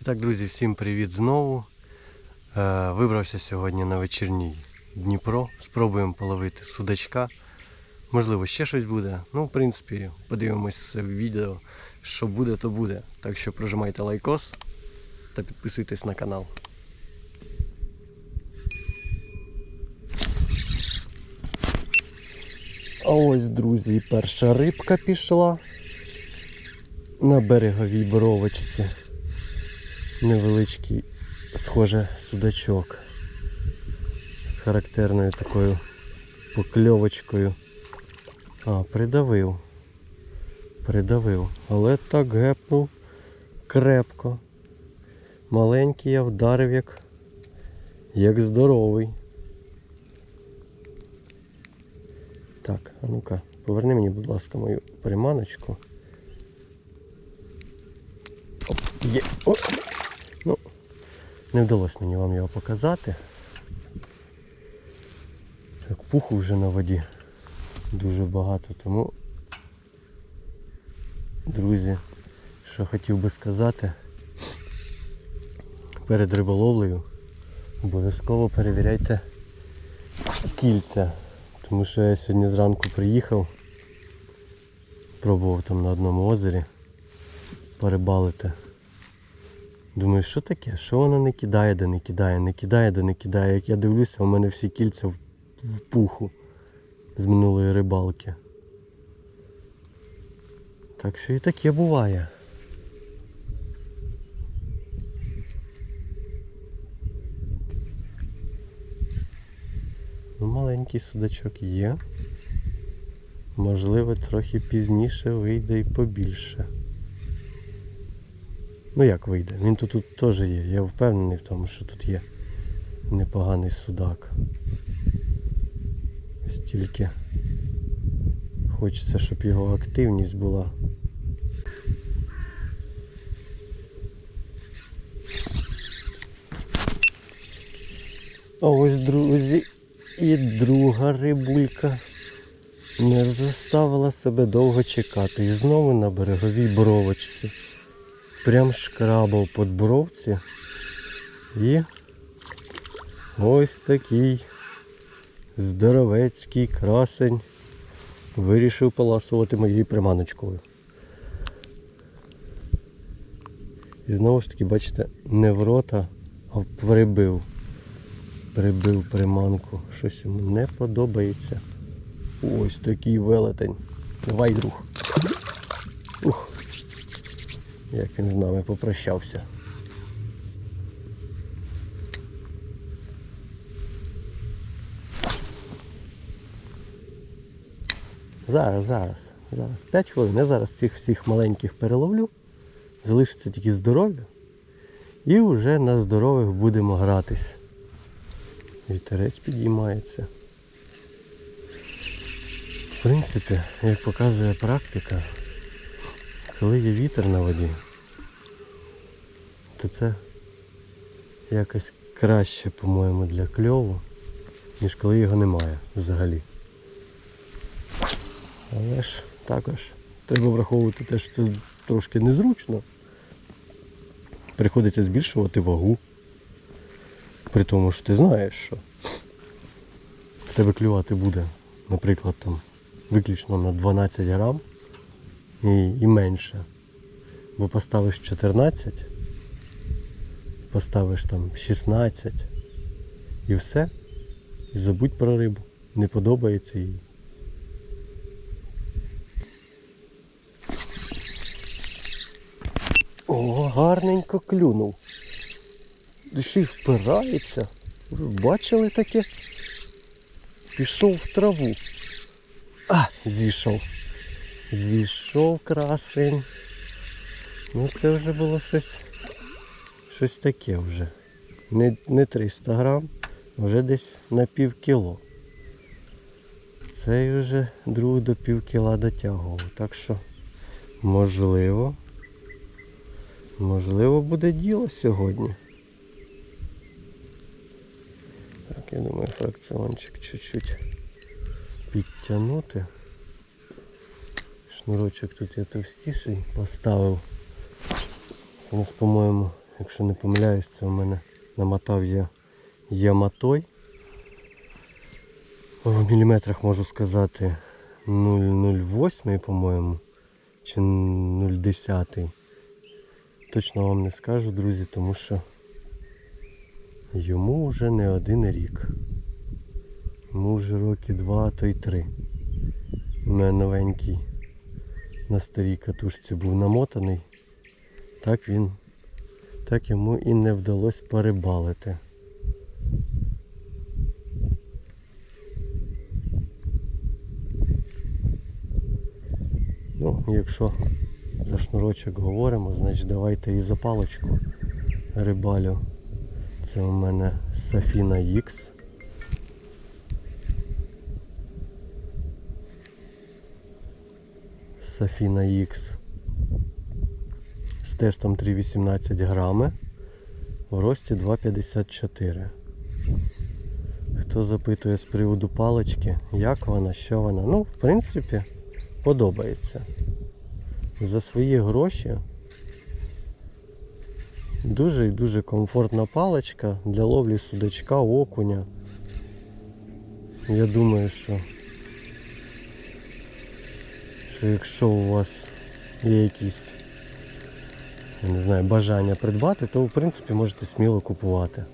І так, друзі, всім привіт знову. Е, вибрався сьогодні на вечірній Дніпро. Спробуємо половити судачка. Можливо, ще щось буде. Ну, в принципі, подивимось все в відео. Що буде, то буде. Так що прожимайте лайкос та підписуйтесь на канал. А ось, друзі, перша рибка пішла на береговій боровочці. Невеличкий, схоже, судачок з характерною такою покльовочкою. А, придавив. Придавив. Але так гепнув крепко. Маленький я вдарив як, як здоровий. Так, а ну-ка, поверни мені, будь ласка, мою приманочку. Оп, є. О! Не вдалося мені вам його показати. Як пуху вже на воді дуже багато, тому, друзі, що хотів би сказати, перед риболовлею обов'язково перевіряйте кільця. Тому що я сьогодні зранку приїхав, пробував там на одному озері порибалити. Думаю, що таке? Що воно не кидає, де не кидає, не кидає, де не кидає. Як я дивлюся, у мене всі кільця в, в пуху з минулої рибалки. Так що і таке буває. Ну, маленький судачок є. Можливо, трохи пізніше вийде і побільше. Ну як вийде? Він тут, тут теж є. Я впевнений в тому, що тут є непоганий судак. Стільки хочеться, щоб його активність була. А ось, друзі, і друга рибулька не заставила себе довго чекати. І знову на береговій бровочці. Прям шкрабав по бровці. І ось такий здоровецький красень вирішив поласувати моєю приманочкою. І знову ж таки, бачите, не в рота, а прибив. Прибив приманку. Щось йому не подобається. Ось такий велетень. Давай, друг. Ух. Як він з нами попрощався. Зараз, зараз, зараз. 5 хвилин. Я зараз цих всіх маленьких переловлю. Залишиться тільки здоров'я. І вже на здорових будемо гратись. Вітерець підіймається. В принципі, як показує практика, коли є вітер на воді, то це якось краще, по-моєму, для кльову, ніж коли його немає взагалі. Але ж також треба враховувати те, що це трошки незручно. Приходиться збільшувати вагу. При тому, що ти знаєш, що в тебе клювати буде, наприклад, там виключно на 12 грам і, і менше. Бо поставиш 14, поставиш там 16 і все. І забудь про рибу. Не подобається їй. О, гарненько клюнув. Й впирається. Ви бачили таке? Пішов в траву. А, зійшов. Зійшов красень. Ну це вже було щось щось таке вже. Не, не 300 грам, вже десь на пів кіло. Цей вже друг до пів кіла дотягував. Так що можливо. Можливо буде діло сьогодні. Так, я думаю, фракціончик чуть-чуть підтягнути. Шнурочок тут я товстіший поставив. Це по-моєму, Якщо не помиляюсь, це у мене намотав я яматой. В міліметрах можу сказати 0,08, по-моєму, чи 0,10. Точно вам не скажу, друзі, тому що йому вже не один рік. Йому вже роки два, то й три. У мене новенький на старій катушці був намотаний. Так він, так йому і не вдалося перебалити. Ну, якщо за шнурочок говоримо, значить давайте і за паличку рибалю. Це у мене Safina X. Safina X з тестом 3,18 грами в рості 2,54. Хто запитує з приводу палички, як вона, що вона? Ну, в принципі, подобається. За свої гроші дуже і дуже комфортна паличка для ловлі судачка, окуня. Я думаю, що, що якщо у вас є якісь не знаю, бажання придбати, то в принципі можете сміло купувати.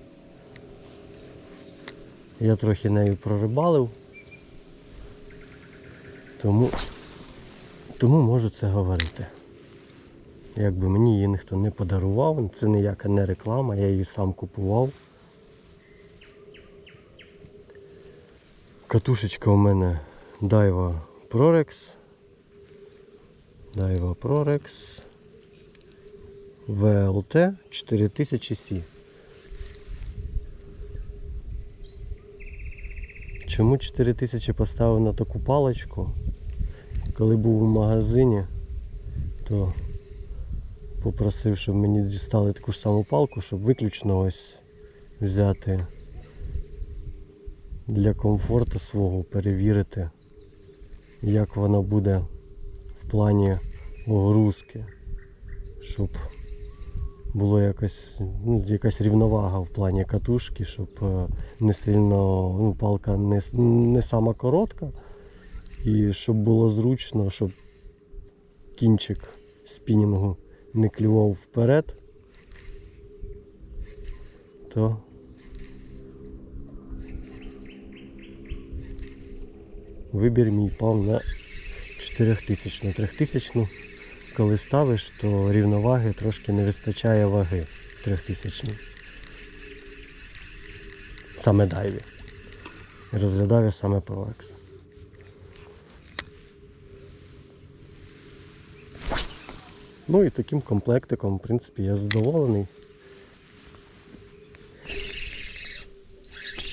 Я трохи нею прорибалив, тому, тому можу це говорити. Якби мені її ніхто не подарував, це ніяка не реклама, я її сам купував. Катушечка у мене Daiwa Prorex. Daiwa Prorex. VLT 4000C. Чому 4000 поставив на таку паличку? Коли був у магазині, то попросив, щоб мені дістали таку ж саму палку, щоб виключно ось взяти для комфорту свого, перевірити, як воно буде в плані огрузки, щоб було якось, ну, якась рівновага в плані катушки, щоб е, не сильно ну, палка не, не сама коротка. І щоб було зручно, щоб кінчик спінінгу не клював вперед, то вибір мій пав на 4000. На 3000 коли ставиш, то рівноваги трошки не вистачає ваги 3000. Саме дайві. Розглядав я саме Prolex. Ну і таким комплектиком, в принципі, я задоволений.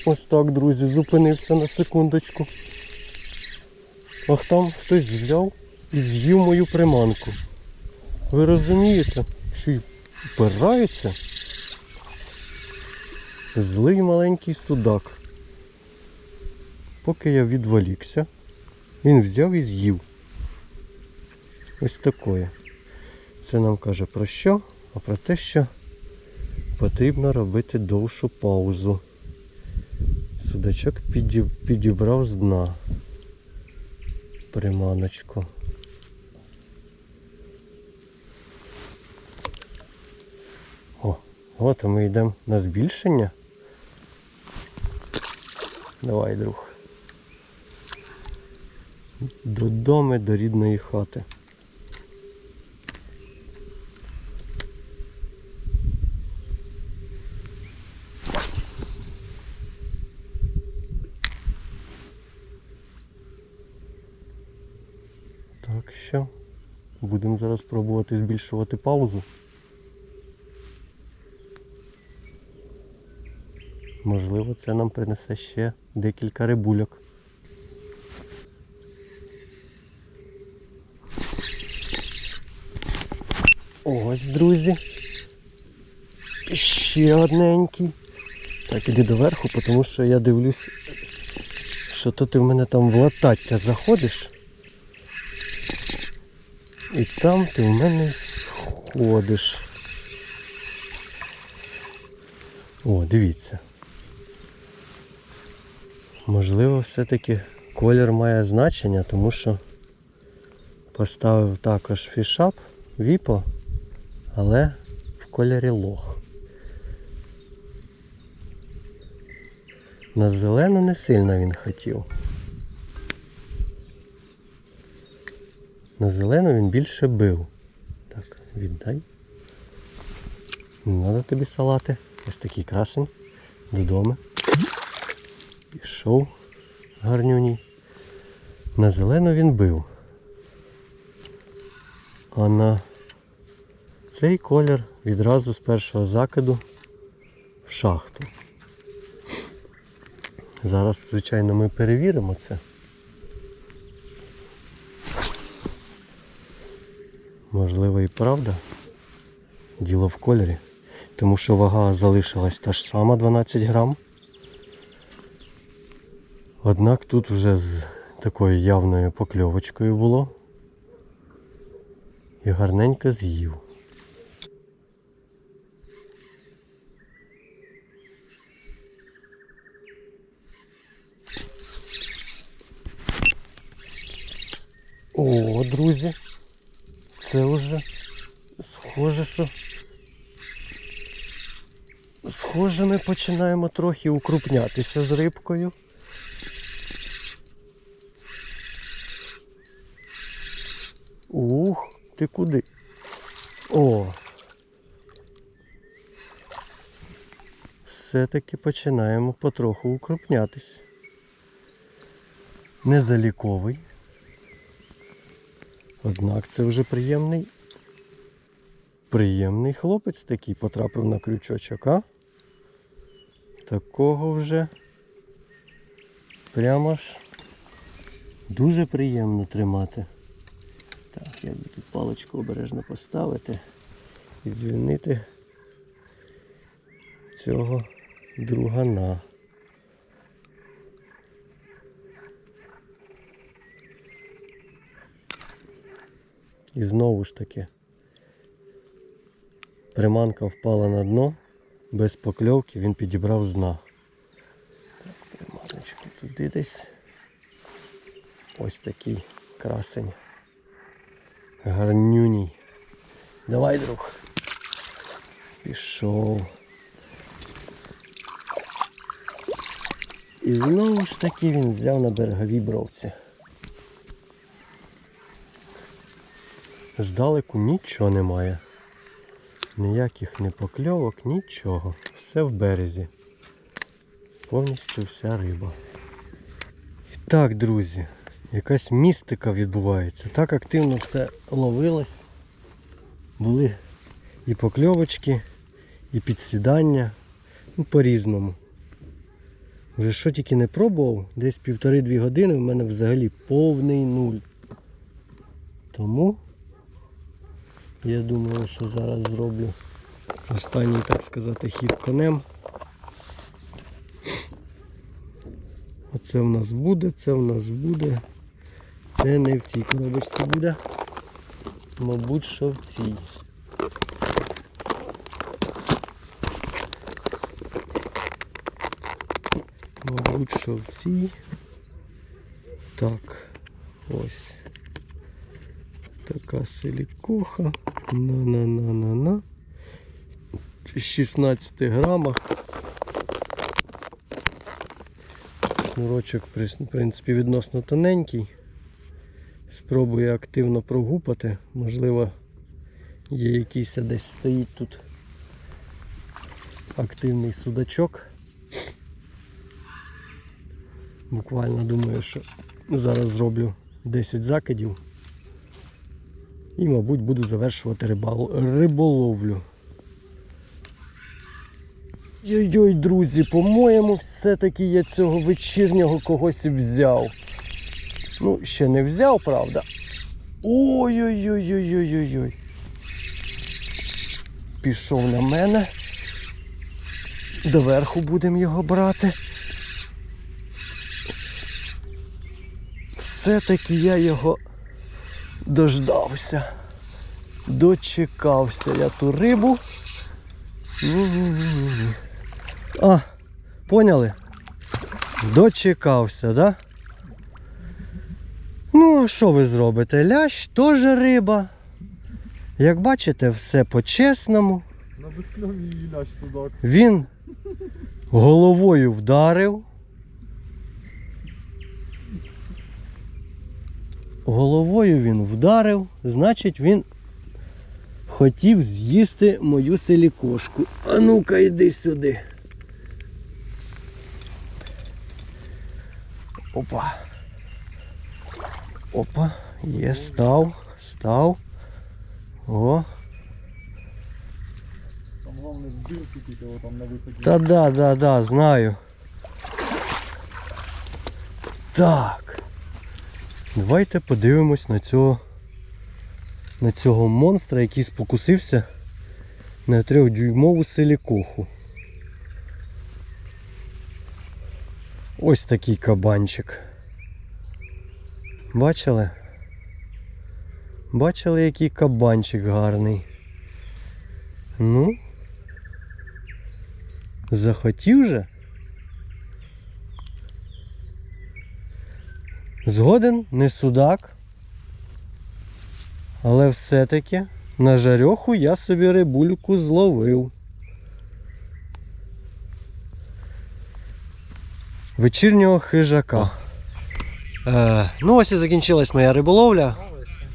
Ось так, друзі, зупинився на секундочку. Ах там хтось взяв і з'їв мою приманку. Ви розумієте, що й впирається злий маленький судак. Поки я відволікся, він взяв і з'їв. Ось такое. Це нам каже про що? А про те, що потрібно робити довшу паузу. Судачок підібрав з дна приманочку. О, от ми йдемо на збільшення. Давай, друг. Додому до рідної хати. Так що будемо зараз пробувати збільшувати паузу. Можливо, це нам принесе ще декілька рибульок. Ось, друзі. Ще одненький. Так, іди доверху, тому що я дивлюсь, що то ти в мене там в латаття заходиш. І там ти в мене сходиш. О, дивіться. Можливо, все-таки колір має значення, тому що поставив також фішап, віпо, але в кольорі лох. На зелену не сильно він хотів. На зелену він більше бив. Так, віддай. Не треба тобі салати. Ось такий красень. Додому. Пішов гарнюній. На зелену він бив. А на цей колір відразу з першого закиду в шахту. Зараз, звичайно, ми перевіримо це. Можливо і правда. Діло в кольорі. Тому що вага залишилась та ж сама 12 грам. Однак тут вже з такою явною покльовочкою було. І гарненько з'їв. О, друзі, це вже схоже, що схоже, ми починаємо трохи укрупнятися з рибкою. Ух, ти куди? О. Все-таки починаємо потроху укрупнятись. Не заліковий. Однак це вже приємний. Приємний хлопець такий потрапив на крючочок, а? Такого вже прямо ж дуже приємно тримати. Так, як би тут паличку обережно поставити і звільнити цього другана. І знову ж таки приманка впала на дно, без покльовки він підібрав з дна. Так, приманочку туди десь. Ось такий красень. Гарнюній. Давай, друг. Пішов. І знову ж таки він взяв на береговій бровці. Здалеку нічого немає. Ніяких не покльовок, нічого. Все в березі. Повністю вся риба. І так, друзі, якась містика відбувається. Так активно все ловилось. Були і покльовочки, і підсідання. Ну, по-різному. Вже що тільки не пробував, десь півтори-дві години в мене взагалі повний нуль. Тому я думаю, що зараз зроблю останній, так сказати, хід конем. Оце в нас буде, це в нас буде. Це не в цій коробочці буде. Мабуть, що в цій. Мабуть, що в цій. Так, ось. Така силікоха. На-на-на-на-на. 16 грамах. Шнурочок, в принципі, відносно тоненький. Спробую активно прогупати. Можливо, є якийсь десь стоїть тут активний судачок. Буквально думаю, що зараз зроблю 10 закидів. І, мабуть, буду завершувати рибал- риболовлю. Йой-йой, друзі, по-моєму, все-таки я цього вечірнього когось взяв. Ну, ще не взяв, правда. Ой-ой-ой-ой-ой-ой-ой. Пішов на мене. Доверху будемо його брати. Все-таки я його дождався. Дочекався я ту рибу. А, поняли? Дочекався, да? Ну, а що ви зробите? Лящ теж риба. Як бачите, все по-чесному. На безкльові лящ судак. Він головою вдарив. Головою він вдарив, значить він хотів з'їсти мою селікошку. А ну-ка йди сюди. Опа. Опа, є, став, став. О, Там головне збивки тільки там на виході. Та да, да, да, знаю. Так. Давайте подивимось на цього на цього монстра, який спокусився на трьохдюймову силікоху. Ось такий кабанчик. Бачили? Бачили, який кабанчик гарний. Ну, Захотів же? Згоден, не судак. Але все-таки на жарьоху я собі рибульку зловив. Вечірнього хижака. Е, ну ось і закінчилась моя риболовля.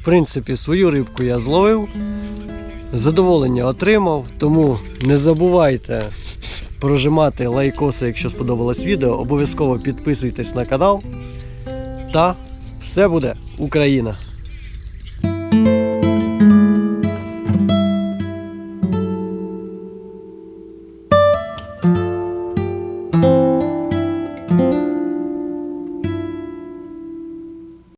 В принципі, свою рибку я зловив. Задоволення отримав, тому не забувайте прожимати лайкоси, якщо сподобалось відео. Обов'язково підписуйтесь на канал. Та все буде Україна!